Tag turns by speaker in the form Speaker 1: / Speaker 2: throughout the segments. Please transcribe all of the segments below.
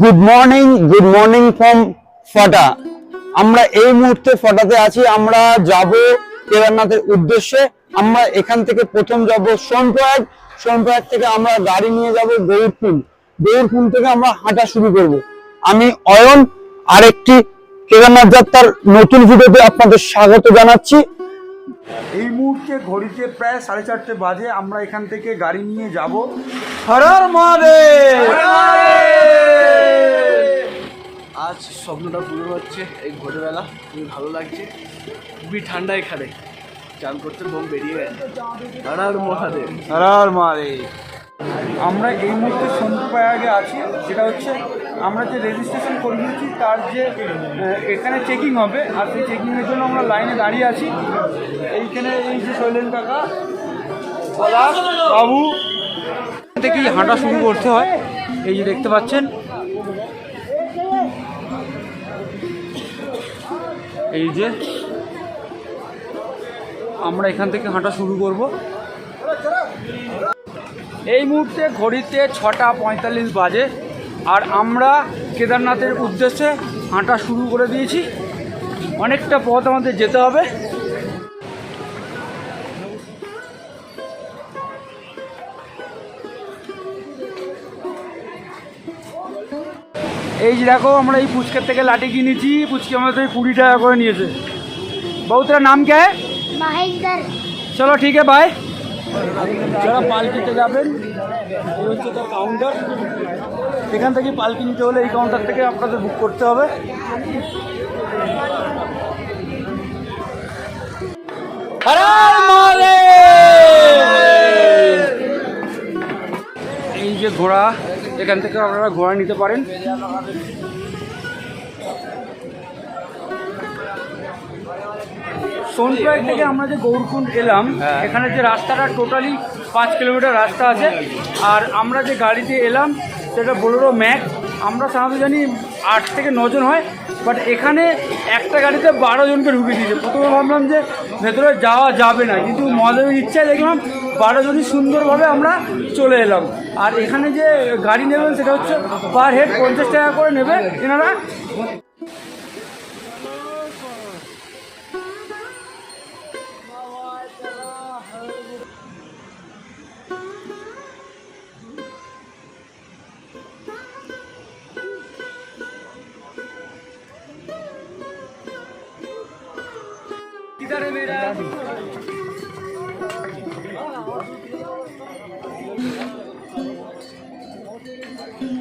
Speaker 1: Good morning good morning from ফটা আমরা এই মুহূর্তে ফটাতে আছি, আমরা যাব কেদারনাথের উদ্দেশ্যে। আমরা এখান থেকে প্রথম যাব সোনপ্রয়াগ। সোনপ্রয়াগ থেকে আমরা গাড়ি নিয়ে যাব গৌরপুর গৌরপুর থেকে আমরা হাঁটা শুরু করব। আমি অয়ন, আরেকটি কেদারনাথ যাত্রার নতুন ভিডিওতে আপনাদের স্বাগত জানাচ্ছি।
Speaker 2: এই মুহূর্তে ঘড়িতে প্রায় সাড়ে চারটে বাজে আমরা এখান থেকে গাড়ি নিয়ে যাব হরর মহাদেব!
Speaker 3: আজ স্বপ্নটা পূরণ হচ্ছে এই ভোরবেলা খুবই ভালো লাগছে খুবই ঠান্ডা এখানে। চান করতে বোম বেরিয়ে গেছে। আর মহাদেব।
Speaker 2: হরর মহাদেব। আমরা এই মুহূর্তে সোনপ্রয়াগে আছি যেটা হচ্ছে আমরা যে রেজিস্ট্রেশন করিয়েছি, তার যে এখানে চেকিং হবে, আর সেই চেকিংয়ের জন্য আমরা লাইনে দাঁড়িয়ে আছি। এইখানে এই যে শৈলেন কাকা বাবু থেকেই হাঁটা শুরু করতে হয়। এই যে দেখতে পাচ্ছেন। এই যে আমরা এখান থেকে হাঁটা শুরু করব। এই মুহূর্তে ঘড়িতে ছটা পঁয়তাল্লিশ বাজে। আর আমরা কেদারনাথের উদ্দেশ্যে হাঁটা শুরু করে দিয়েছি। অনেকটা পথ আমাদের যেতে হবে। এই যে দেখো আমরা এই ফুচকার থেকে লাঠি কিনেছি ফুচকি আমাদের কুড়ি টাকা করে নিয়েছে। বাবু নাম কে? চলো ঠিক আছে ভাই যারা পাল্টিতে যাবেন এই হচ্ছে তার কাউন্টার এখান থেকে পালকি নিতে হলে এই কাউন্টার থেকে আপনাদের বুক করতে হবে। এই যে ঘোড়া এখান থেকে আপনারা ঘোড়া নিতে পারেন। সোনপ্রয়াগ থেকে আমরা যে গৌরকুণ্ড এলাম এখানে যে রাস্তাটা টোটালি পাঁচ কিলোমিটার রাস্তা আছে। আর আমরা যে গাড়িতে এলাম, সেটা বোলেরো ম্যাক আমরা সাধারণত জানি আট থেকে নজন হয় বাট এখানে একটা গাড়িতে বারো জনকে ঢুকে দিয়েছে। প্রথমে ভাবলাম যে ভেতরে যাওয়া যাবে না, কিন্তু মহাদেবের ইচ্ছায় দেখলাম বারো জনই সুন্দরভাবে আমরা চলে এলাম। আর এখানে যে গাড়ি নেবেন, সেটা হচ্ছে পার হেড পঞ্চাশ টাকা করে নেবে এনারা।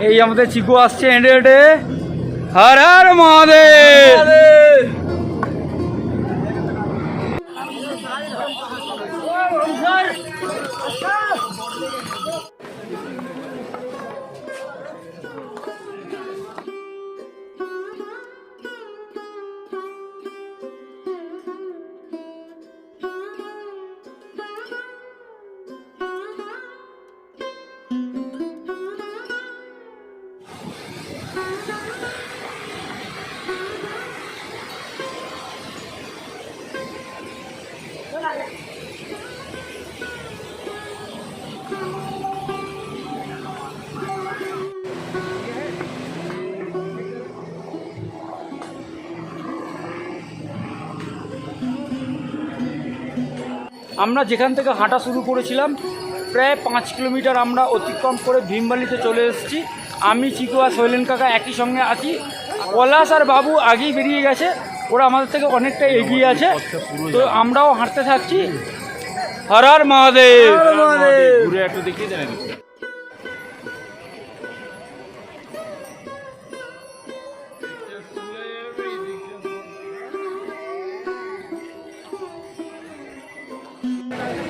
Speaker 2: এই আমাদের চিকু আসছে এঁটে এঁটে হর হর মহাদেব। আমরা যেখান থেকে হাঁটা শুরু করেছিলাম প্রায় পাঁচ কিলোমিটার আমরা অতিক্রম করে ভীমবালিতে চলে এসেছি। আমি চিকু আর শৈলেন কাকা একই সঙ্গে আছি। পলাশ আর বাবু আগেই বেরিয়ে গেছে। ওরা আমাদের থেকে অনেকটা এগিয়ে আছে। তো আমরাও হাঁটতে থাকছি। হর হর মহাদেব! ঘুরে একটু দেখিয়ে দেবেন?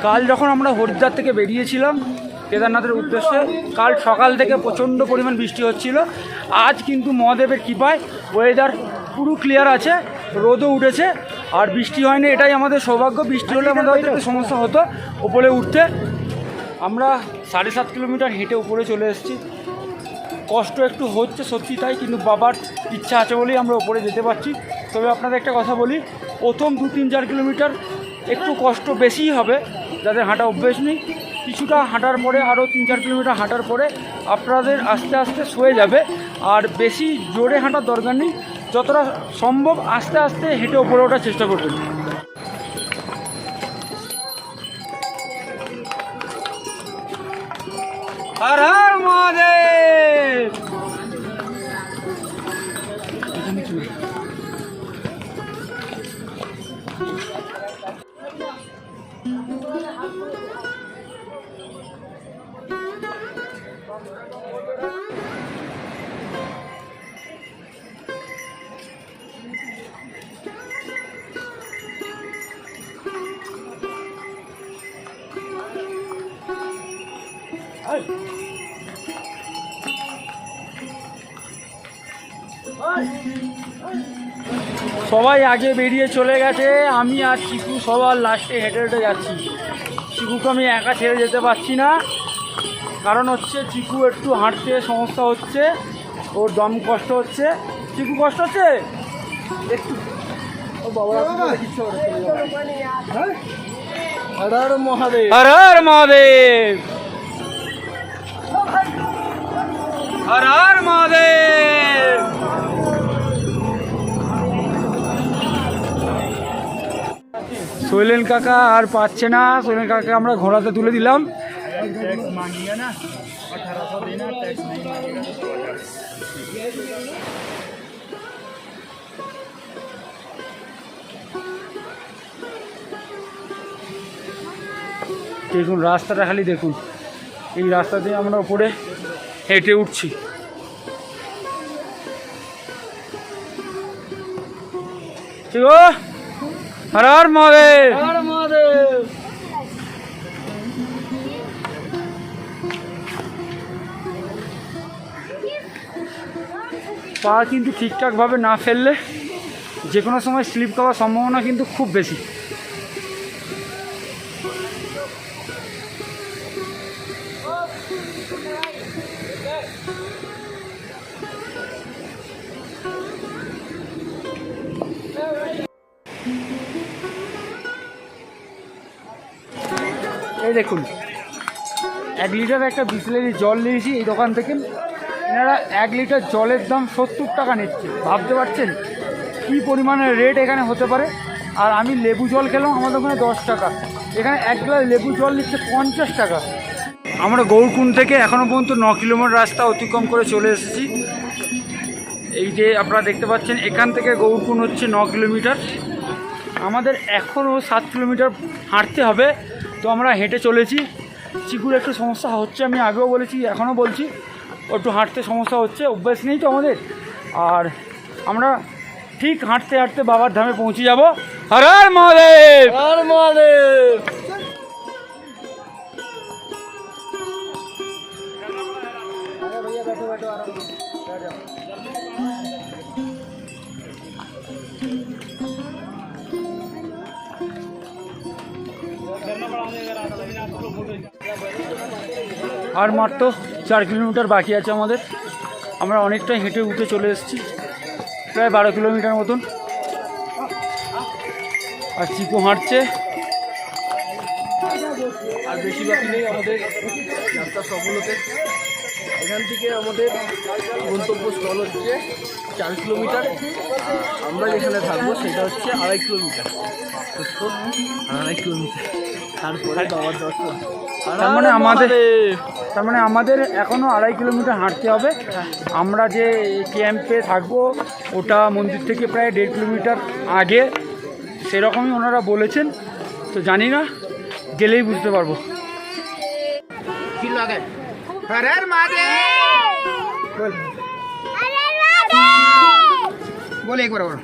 Speaker 2: কাল যখন আমরা হরিদ্বার থেকে বেরিয়েছিলাম কেদারনাথের উদ্দেশ্যে, কাল সকাল থেকে প্রচণ্ড পরিমাণ বৃষ্টি হচ্ছিল। আজ কিন্তু মহাদেবের কৃপায় ওয়েদার পুরো ক্লিয়ার আছে, রোদও উঠেছে, আর বৃষ্টি হয়নি, এটাই আমাদের সৌভাগ্য। বৃষ্টি হলে আমাদের হয়তো একটু সমস্যা হতো উপরে উঠতে। আমরা সাড়ে সাত কিলোমিটার হেঁটে উপরে চলে এসেছি। কষ্ট একটু হচ্ছে সত্যি তাই, কিন্তু বাবার ইচ্ছা আছে বলেই আমরা ওপরে যেতে পারছি। তবে আপনাদের একটা কথা বলি, প্রথম দু তিন চার কিলোমিটার একটু কষ্ট বেশিই হবে। যাদের হাঁটা অভ্যেস নেই, কিছুটা হাঁটার পরে আরও তিন চার কিলোমিটার হাঁটার পরে আপনাদের আস্তে আস্তে সয়ে যাবে। আর বেশি জোরে হাঁটার দরকার নেই, যতটা সম্ভব আস্তে আস্তে হেঁটে ওপরে ওঠার চেষ্টা করবেন। সবাই আগে বেরিয়ে চলে গেছে আমি আর চিকু সবার লাস্টে হেঁটে হেঁটে যাচ্ছি চিকুকে আমি একা ছেড়ে যেতে পারছি না কারণ হচ্ছে চিকু একটু হাঁটতে সমস্যা হচ্ছে ওর দম কষ্ট হচ্ছে চিকু কষ্ট হচ্ছে একটু। হ্যাঁ?
Speaker 3: হর হর মহাদেব
Speaker 2: হর হর মহাদেব হর হর মহাদেব। শৈলেন কাকা আর পাচ্ছে না। শৈলেন কাকা আমরা ঘোড়াতে তুলে দিলাম। দেখুন, রাস্তাটা খালি দেখুন। এই রাস্তা দিয়ে আমরা উপরে হেঁটে উঠছি। ঠিক ও হর হর মহাদেব।
Speaker 3: হর মহাদেব।
Speaker 2: পা কিন্তু ঠিকঠাকভাবে না ফেললে যে কোনো সময় স্লিপ খাওয়ার সম্ভাবনা কিন্তু খুব বেশি। দেখুন। এক লিটার একটা বিসলেরি জল নিয়েছি এই দোকান থেকে। এনারা এক লিটার জলের দাম সত্তর টাকা নিচ্ছে। ভাবতে পারছেন? কী পরিমাণের রেট এখানে হতে পারে? আর আমি লেবু জল খেলাম আমাদের ওখানে দশ টাকা। এখানে এক গ্লাস লেবু জল নিচ্ছে পঞ্চাশ টাকা। আমরা গৌরকুণ্ড থেকে এখনও পর্যন্ত ন কিলোমিটার রাস্তা অতিক্রম করে চলে এসেছি। এই যে আপনারা দেখতে পাচ্ছেন, এখান থেকে গৌরকুণ্ড হচ্ছে ন কিলোমিটার। আমাদের এখনও সাত কিলোমিটার হাঁটতে হবে। তো আমরা হেঁটে চলেছি। চিকুর একটু সমস্যা হচ্ছে, আমি আগেও বলেছি, এখনও বলছি। একটু হাঁটতে সমস্যা হচ্ছে, অভ্যাস নেই তো আমাদের। আর আমরা ঠিক হাঁটতে হাঁটতে বাবার ধামে পৌঁছে যাব। হর হর মহাদেব!
Speaker 3: হর মহাদেব!
Speaker 2: আর মাত্র চার কিলোমিটার বাকি আছে আমাদের। আমরা অনেকটাই হেঁটে উঠে চলে এসেছি। প্রায় বারো কিলোমিটার মতন। আর চিকু হাঁটছে।
Speaker 3: আর বেশি বাকি নেই আমাদের যাত্রা সফল হতে। এখান থেকে আমাদের গন্তব্যস্থল হচ্ছে চার কিলোমিটার। আমরা যেখানে থাকব সেটা হচ্ছে আড়াই কিলোমিটার। আড়াই কিলোমিটার।
Speaker 2: তার মানে আমাদের- তার মানে আমাদের এখনও আড়াই কিলোমিটার হাঁটতে হবে। আমরা যে ক্যাম্পে থাকব ওটা মন্দির থেকে প্রায় দেড় কিলোমিটার আগে। সেরকমই ওনারা বলেছেন। তো জানি না গেলেই বুঝতে পারব।
Speaker 4: কি লাগে হর হর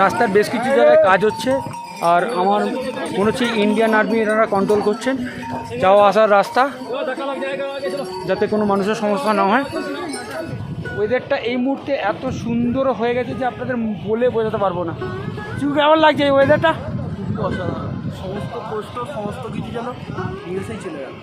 Speaker 2: রাস্তার বেশ কিছু জায়গায় কাজ হচ্ছে, আর আমার মনে হচ্ছে ইন্ডিয়ান আর্মি এনারা কন্ট্রোল করছেন। যাওয়া আসার রাস্তা, যাতে কোনো মানুষের সমস্যা না হয়। ওয়েদারটা এই মুহূর্তে এত সুন্দর হয়ে গেছে যে আপনাদের বলে বোঝাতে পারব না। চুল কেমন লাগছে এই ওয়েদারটা
Speaker 3: সমস্ত কষ্ট সমস্ত কিছু যেন ইউএসএই চলে গেল।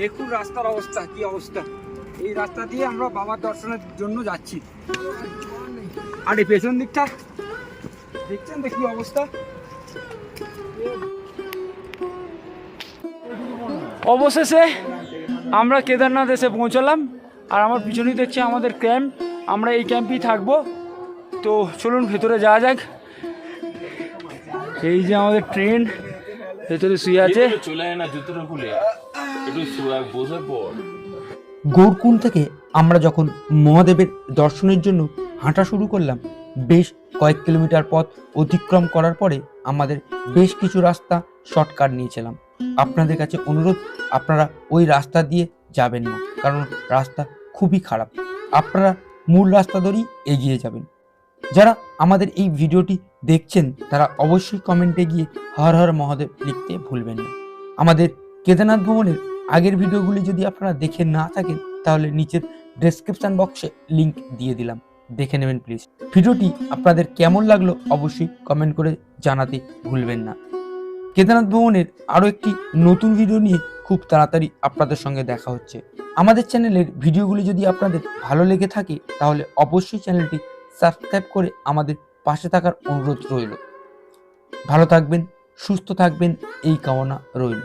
Speaker 2: দেখুন রাস্তার অবস্থা, কি অবস্থা। এই রাস্তা দিয়ে আমরা বাবার দর্শনের জন্য যাচ্ছি। আর এই পেছন দিকটা? দেখছেন কি অবস্থা? অবশেষে আমরা কেদারনাথ এসে পৌঁছালাম, আর আমার পিছনেই দেখছি আমাদের ক্যাম্প। আমরা এই ক্যাম্পেই থাকব। তো চলুন, ভেতরে যাওয়া যাক। এই যে আমাদের ট্রেন, ভেতরে শুয়ে আছে।
Speaker 5: চলে না খুলে
Speaker 6: গৌরকুণ্ড থেকে আমরা যখন মহাদেবের দর্শনের জন্য হাঁটা শুরু করলাম, বেশ কয়েক কিলোমিটার পথ অতিক্রম করার পরে আমাদের বেশ কিছু রাস্তা শর্টকাট নিয়েছিলাম। আপনাদের কাছে অনুরোধ, আপনারা ওই রাস্তা দিয়ে যাবেন না, কারণ রাস্তা খুবই খারাপ। আপনারা মূল রাস্তা ধরেই এগিয়ে যাবেন। যারা আমাদের এই ভিডিওটি দেখছেন, তারা অবশ্যই কমেন্টে গিয়ে হর হর মহাদেব লিখতে ভুলবেন না। আমাদের কেদারনাথ ভ্রমণের আগের ভিডিওগুলি যদি আপনারা দেখে না থাকেন, তাহলে নিচের ডেসক্রিপশন বক্সে লিংক দিয়ে দিলাম। দেখে নেবেন প্লিজ ভিডিওটি আপনাদের কেমন লাগল অবশ্যই কমেন্ট করে জানাতে ভুলবেন না। কেদারনাথ ভ্রমণের আরও একটি নতুন ভিডিও নিয়ে খুব তাড়াতাড়ি আপনাদের সঙ্গে দেখা হচ্ছে। আমাদের চ্যানেলের ভিডিওগুলি যদি আপনাদের ভালো লেগে থাকে, তাহলে অবশ্যই চ্যানেলটি সাবস্ক্রাইব করে আমাদের পাশে থাকার অনুরোধ রইল। ভালো থাকবেন, সুস্থ থাকবেন, এই কামনা রইল।